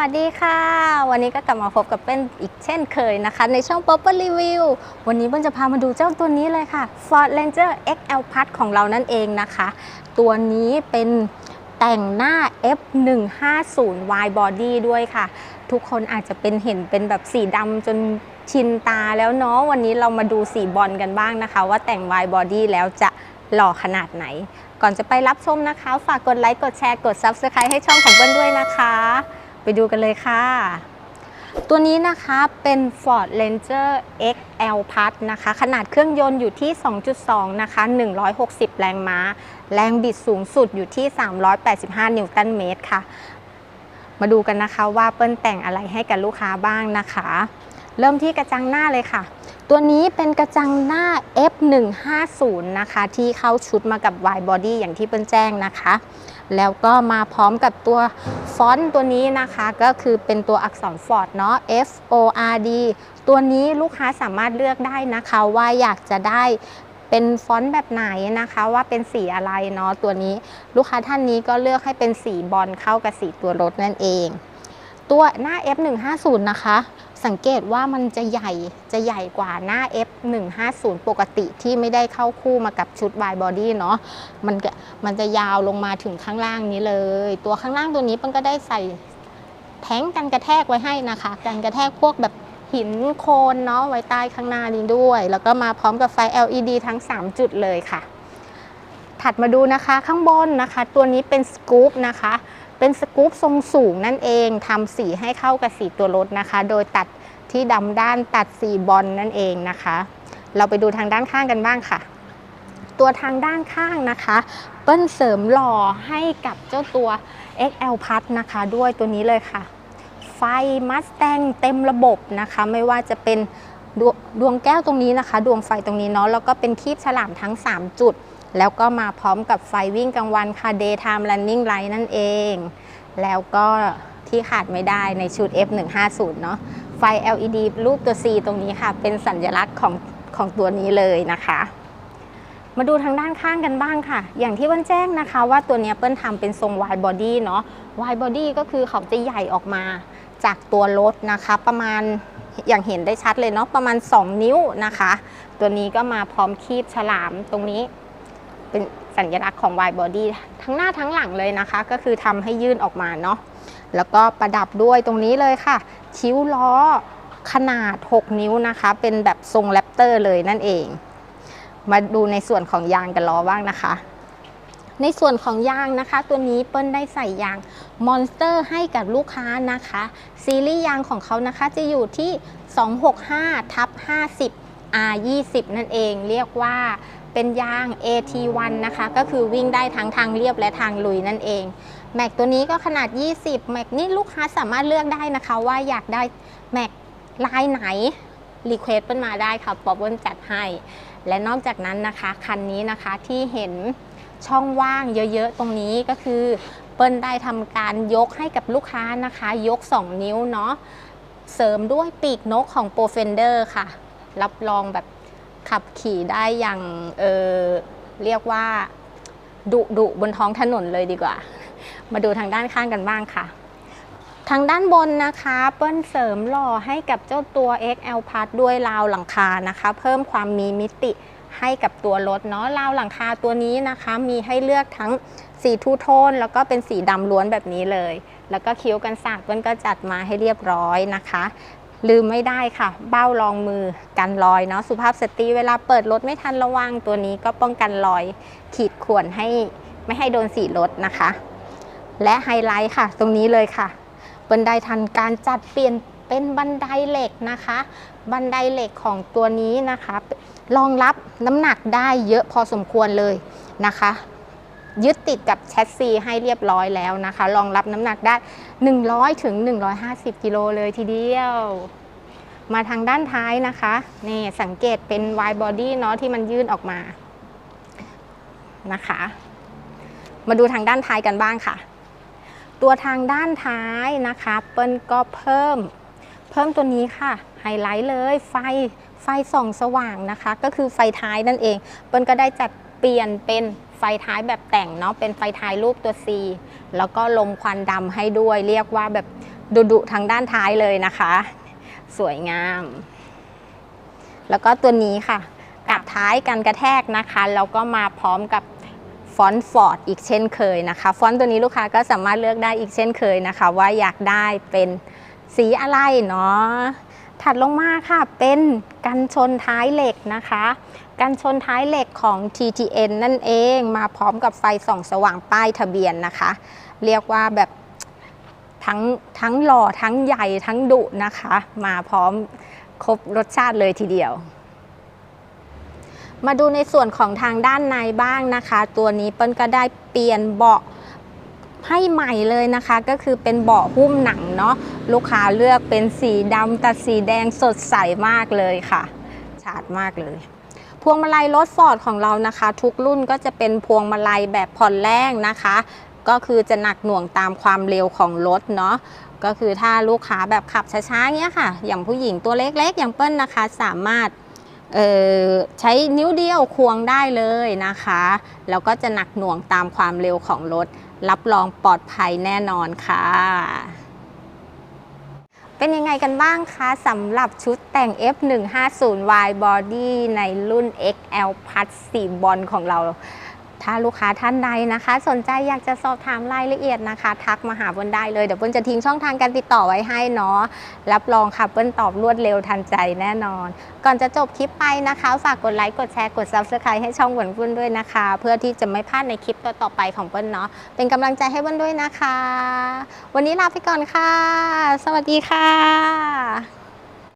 วัสดีค่ะ วันนี้ก็กลับมาพบกับเป็นอีกเช่นเคยนะคะ ในช่อง Purple Review วันนี้เปิ้ลจะพามาดูเจ้าตัวนี้เลยค่ะ Ford Ranger XL Plus ของเรานั่นเองนะคะ ตัวนี้เป็นแต่งหน้า F150 Y Body ด้วยค่ะ ทุกคนอาจจะเป็นเห็นเป็นแบบสีดำจนชินตาแล้วเนาะวันนี้เรามาดูสีบอลกันบ้างนะคะ ว่าแต่ง Y Body แล้วจะหล่อขนาดไหน ก่อนจะไปรับชมนะคะ ฝากกดไลค์กดแชร์กด Subscribe ให้ช่องของเปิ้ลด้วยนะคะ ไปดูกันเลยค่ะ ตัวนี้นะคะเป็น Ford Ranger XL Plus นะคะ ขนาดเครื่องยนต์อยู่ที่ 2.2 นะคะ 160 แรงม้า แรงบิดสูงสุดอยู่ที่ 385 นิวตันเมตรค่ะ มาดูกันนะคะว่าเปิ้ลแต่งอะไรให้กับลูกค้าบ้างนะคะ เริ่มที่กระจังหน้าเลยค่ะ ตัวนี้เป็นกระจังหน้า F150 นะคะ ที่เข้าชุดมากับ Y Body อย่างที่เปิ้ลแจ้งนะคะ แล้วก็มาพร้อมกับตัวฟอนต์ตัวนี้นะคะ ก็คือเป็นตัวอักษรฟอร์ดเนาะ F O R D ตัวนี้ลูกค้าสามารถเลือกได้นะคะว่าอยากจะได้เป็นฟอนต์แบบไหนนะคะว่าเป็นสีอะไรเนาะตัวนี้ ลูกค้าท่านนี้ก็เลือกให้เป็นสีบอลเข้ากับสีตัวรถนั่นเอง ตัวหน้า F150 นะคะ สังเกตว่ามันจะใหญ่จะใหญ่กว่าหน้า F150 ปกติที่ไม่ได้เข้าคู่มากับชุด Y Body เนาะมันมันจะยาวลงมาถึงข้างล่างนี้เลย ตัวข้างล่างตัวนี้มันก็ได้ใส่แท้งกันกระแทกไว้ให้นะคะ กันกระแทกพวกแบบหินโคนเนาะไว้ใต้ข้างหน้านี้ด้วย แล้วก็มาพร้อมกับไฟ LED ทั้ง 3 จุดเลยค่ะ ถัดมาดูนะคะข้างบนนะคะ ตัวนี้เป็นสกู๊ปนะคะ เป็นสกู๊ปทรงสูงนั่นเองทำสีให้เข้ากับสีตัวรถนะคะ โดยตัดที่ดำด้านตัดสีบอลนั่นเองนะคะ เราไปดูทางด้านข้างกันบ้างค่ะ ตัวทางด้านข้างนะคะ เปิ้ลเสริมหล่อให้กับเจ้าตัว XL Plus นะคะ ด้วยตัวนี้เลยค่ะ ไฟมัสแตงเต็มระบบนะคะ ไม่ว่าจะเป็นดวดวงแก้วตรงนี้นะคะ ดวงไฟตรงนี้เนาะแล้วก็เป็นคีบฉลามทั้ง 3 จุด แล้วก็มาพร้อมกับไฟวิ่งกลางวันค่ะ daytime running light นั่นเอง แล้วก็ที่ขาดไม่ได้ในชุด F150 เนาะไฟ LED รูปตัว C ตรงนี้ค่ะ เป็นสัญลักษณ์ของของตัวนี้เลยนะคะ มาดูทางด้านข้างกันบ้างค่ะ อย่างที่เปิ้ลแจ้งนะคะ ว่าตัวนี้เปิ้ลทำเป็นทรง wide body เนาะ wide body ก็คือเขาจะใหญ่ออกมาจากตัวรถนะคะ ประมาณอย่างเห็นได้ชัดเลยเนาะประมาณ 2 นิ้วนะคะ ตัวนี้ก็มาพร้อมคีบฉลามตรงนี้ เป็นสัญลักษณ์ของ wide body ทั้งหน้าทั้งหลังเลยนะคะ ก็คือทำให้ยื่นออกมาเนาะแล้วก็ประดับด้วยตรงนี้เลยค่ะ คิ้วล้อขนาด 6 นิ้วนะคะ เป็นแบบทรงแรปเตอร์เลยนั่นเอง มาดูในส่วนของยางกันล้อบ้างนะคะ ในส่วนของยางนะคะ ตัวนี้เปิ้ลได้ใส่ยางมอนสเตอร์ให้กับลูกค้านะคะ ซีรีส์ยางของเขานะคะจะอยู่ที่ 265ทับ50 R20 นั่นเองเรียกว่าเป็นยาง AT1 นะคะ ก็คือวิ่งได้ทั้งทางเรียบและทางลุยนั่นเอง แม็กตัวนี้ก็ขนาด 20 แม็กนี่ลูกค้าสามารถเลือกได้นะคะ ว่าอยากได้แม็กลายไหนรีเควสต์เปิ้ลมาได้ค่ะปอบเปิ้ลจัดให้ และนอกจากนั้นนะคะ คันนี้นะคะที่เห็นช่องว่างเยอะๆ ตรงนี้ก็คือเปิ้ลได้ทำการยกให้กับลูกค้านะคะ ยก 2 นิ้วเนาะเสริมด้วยปีกนกของ p r o f e n d e r ค่ะ รับรองแบบขับขี่ได้อย่างเออเรียกว่าดุดุบนท้องถนนเลยดีกว่า มาดูทางด้านข้างกันบ้างค่ะ ทางด้านบนนะคะเปิ้ลเสริมหล่อให้กับเจ้าตัว XL Plus ด้วยราวหลังคานะคะ เพิ่มความมีมิติให้กับตัวรถเนาะราวหลังคาตัวนี้นะคะ มีให้เลือกทั้งสีทูโทน แล้วก็เป็นสีดำล้วนแบบนี้เลย แล้วก็คิ้วกันสาดเปิ้ลก็จัดมาให้เรียบร้อยนะคะ ลืมไม่ได้ค่ะ เบ้ารองมือกันรอยเนาะสุภาพสตรีเวลาเปิดรถไม่ทันระวังตัวนี้ก็ป้องกันรอย ขีดข่วนให้ไม่ให้โดนสีรถนะคะ และไฮไลท์ค่ะ ตรงนี้เลยค่ะ บันไดทันการจัดเปลี่ยนเป็นบันไดเหล็กนะคะ บันไดเหล็กของตัวนี้นะคะรองรับน้ำหนักได้เยอะพอสมควรเลยนะคะ ยึดติดกับแชสซีให้เรียบร้อยแล้วนะคะรองรับน้ำหนักได้ 100ถึง150 กิโลเลยทีเดียว มาทางด้านท้ายนะคะนี่สังเกตเป็น wide body เนาะที่มันยื่นออกมานะคะ มาดูทางด้านท้ายกันบ้างค่ะ ตัวทางด้านท้ายนะคะเปิ้ลก็เพิ่ม เพิ่มตัวนี้ค่ะไฮไลท์เลยไฟไฟส่องสว่างนะคะ ก็คือไฟท้ายนั่นเอง เปิ้ลก็ได้จัดเปลี่ยนเป็น ไฟท้ายแบบแต่งเนาะเป็นไฟท้ายรูปตัว C แล้วก็ลมควันดำให้ด้วย เรียกว่าแบบดุๆทางด้านท้ายเลยนะคะ สวยงาม แล้วก็ตัวนี้ค่ะกับท้ายกันกระแทกนะคะแล้วก็มาพร้อมกับฟอนต์ฟอร์ดอีกเช่นเคยนะคะฟอนต์ตัวนี้ลูกค้าก็สามารถเลือกได้อีกเช่นเคยนะคะ ว่าอยากได้เป็นสีอะไรเนาะ ถัดลงมาค่ะเป็นกันชนท้ายเหล็กนะคะ กันชนท้ายเหล็กของ TTN นั่นเองมาพร้อมกับไฟส่องสว่างป้ายทะเบียนนะคะ เรียกว่าแบบทั้งทั้งหล่อทั้งใหญ่ทั้งดุนะคะ มาพร้อมครบรสชาติเลยทีเดียว มาดูในส่วนของทางด้านในบ้างนะคะ ตัวนี้เปิ้ลก็ได้เปลี่ยนเบาะ ให้ใหม่เลยนะคะ ก็คือเป็นเบาะหุ้มหนังเนาะลูกค้าเลือกเป็นสีดำแต่สีแดงสดใสมากเลยค่ะฉาดมากเลยพวงมาลัยรถฟอร์ดของเรานะคะ ทุกรุ่นก็จะเป็นพวงมาลัยแบบผ่อนแรงนะคะ ก็คือจะหนักหน่วงตามความเร็วของรถเนาะก็คือถ้าลูกค้าแบบขับช้าๆเงี้ยค่ะ อย่างผู้หญิงตัวเล็กๆ อย่างเปิ้ลนะคะสามารถ ใช้นิ้วเดียวควงได้เลยนะคะ แล้วก็จะหนักหน่วงตามความเร็วของรถ รับรองปลอดภัยแน่นอนค่ะ เป็นยังไงกันบ้างคะสำหรับชุดแต่ง F150Y Body ในรุ่น XL Plus 4บอลของเรา ถ้าลูกค้าท่านใดนะคะ สนใจอยากจะสอบถามรายละเอียดนะคะ ทักมาหาเปิ้ลได้เลยเดี๋ยวเปิ้ลจะทิ้งช่องทางการติดต่อไว้ให้เนาะรับรองค่ะเปิ้ลตอบรวดเร็วทันใจแน่นอน ก่อนจะจบคลิปไปนะคะ ฝากกดไลค์กดแชร์กด Subscribe ให้ช่องหวนปุ้นด้วยนะคะ เพื่อที่จะไม่พลาดในคลิปต่อๆไปของเปิ้ลเนาะเป็นกำลังใจให้เปิ้ลด้วยนะคะ วันนี้ลาไปก่อนค่ะ สวัสดีค่ะ